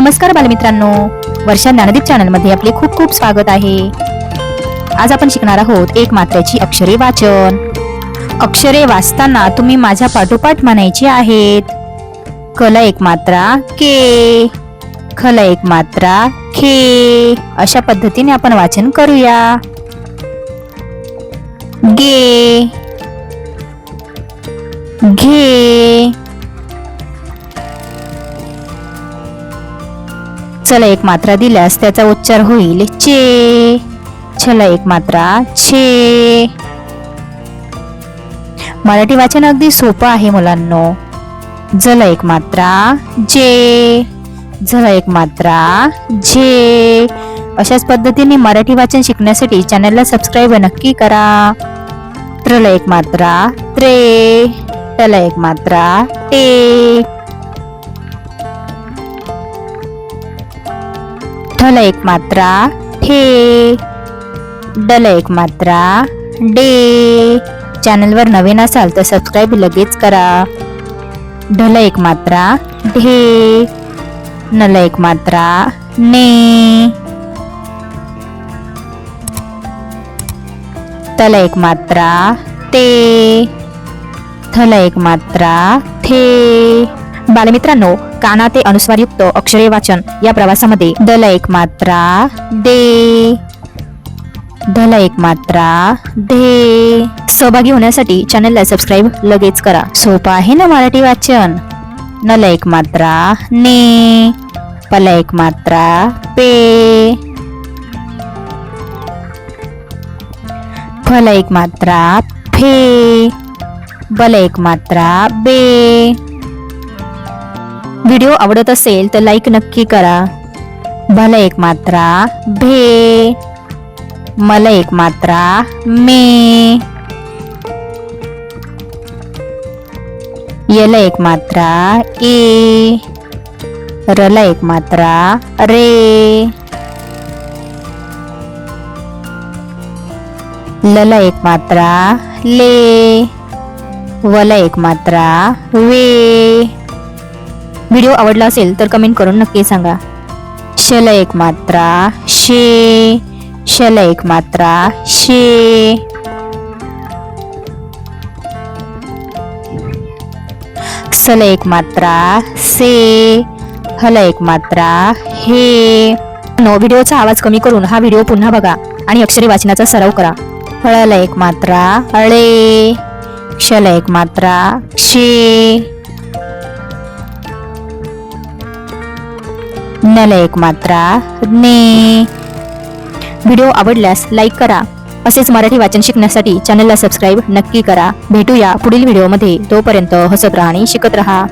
नमस्कार बालमित्रांनो. वर्षा ज्ञानदीप चॅनलमध्ये आपले खूप खूप स्वागत आहे. आज आपण शिकणार आहोत एक मात्र्याची अक्षरे वाचन. अक्षरे वाचताना तुम्ही माझ्या पाठोपाठ म्हणायची आहेत. कल एक मात्रा के. खल एक मात्रा खे. अशा पद्धतीने आपण वाचन करूया. गे. घे. चला एक मात्रा दिल्यास त्याचा उच्चार होईल. चे. छला एक मात्रा. छे मराठी वाचन अगदी सोपं आहे मुलांनो. जला एक मात्रा. जे. झल एक मात्रा. झे. अशाच पद्धतीने मराठी वाचन शिकण्यासाठी चॅनलला सबस्क्राईब नक्की करा. त्रल एक मात्रा. त्रे. टला एक मात्रा. टे. ठल एक मात्रा ठे. डल एक मात्रा डे. चॅनलवर नवीन असाल तर सबस्क्राईब लगेच करा. ढल एक मात्रा ढे. नल एक मात्रा ने. तल एक मात्रा ते. थल एक मात्रा थे. बालमित्रांनो काना ते अनुस्वारयुक्त अक्षरे वाचन या प्रवासामध्ये दल एक मात्रा दे. दल एक मात्रा दे. सहभागी होण्यासाठी चॅनलला सबस्क्राईब लगेच करा. सोपं आहे ना मराठी वाचन? नल एक मात्रा ने. पल एक मात्रा पे. फल एक मात्रा फे. बल एक मात्रा बे. व्हिडिओ आवडत असेल तर लाईक नक्की करा. भला एक मात्रा भे. मला एक मात्रा मे. यल एक मात्रा ए. रल एक मात्रा रे. लल एक मात्रा ले. वल एक मात्रा वे. व्हिडिओ आवडला असेल तर कमेंट करून नक्की सांगा. शल एक मात्रा शे. शल एक मात्रा शे. सल एक मात्रा से. हल एक मात्रा हे. नो व्हिडिओचा आवाज कमी करून हा व्हिडिओ पुन्हा बघा आणि अक्षरी वाचनाचा सराव करा. हळल एक मात्रा अळे क्षल एक मात्रा क्षे नला एक मात्रा ने. व्हिडिओ आवडल्यास लाईक करा. असेच मराठी वाचन शिकण्यासाठी चॅनलला सबस्क्राईब नक्की करा. भेटूया पुढील व्हिडिओमध्ये. तोपर्यंत हसत राहा आणि शिकत राहा.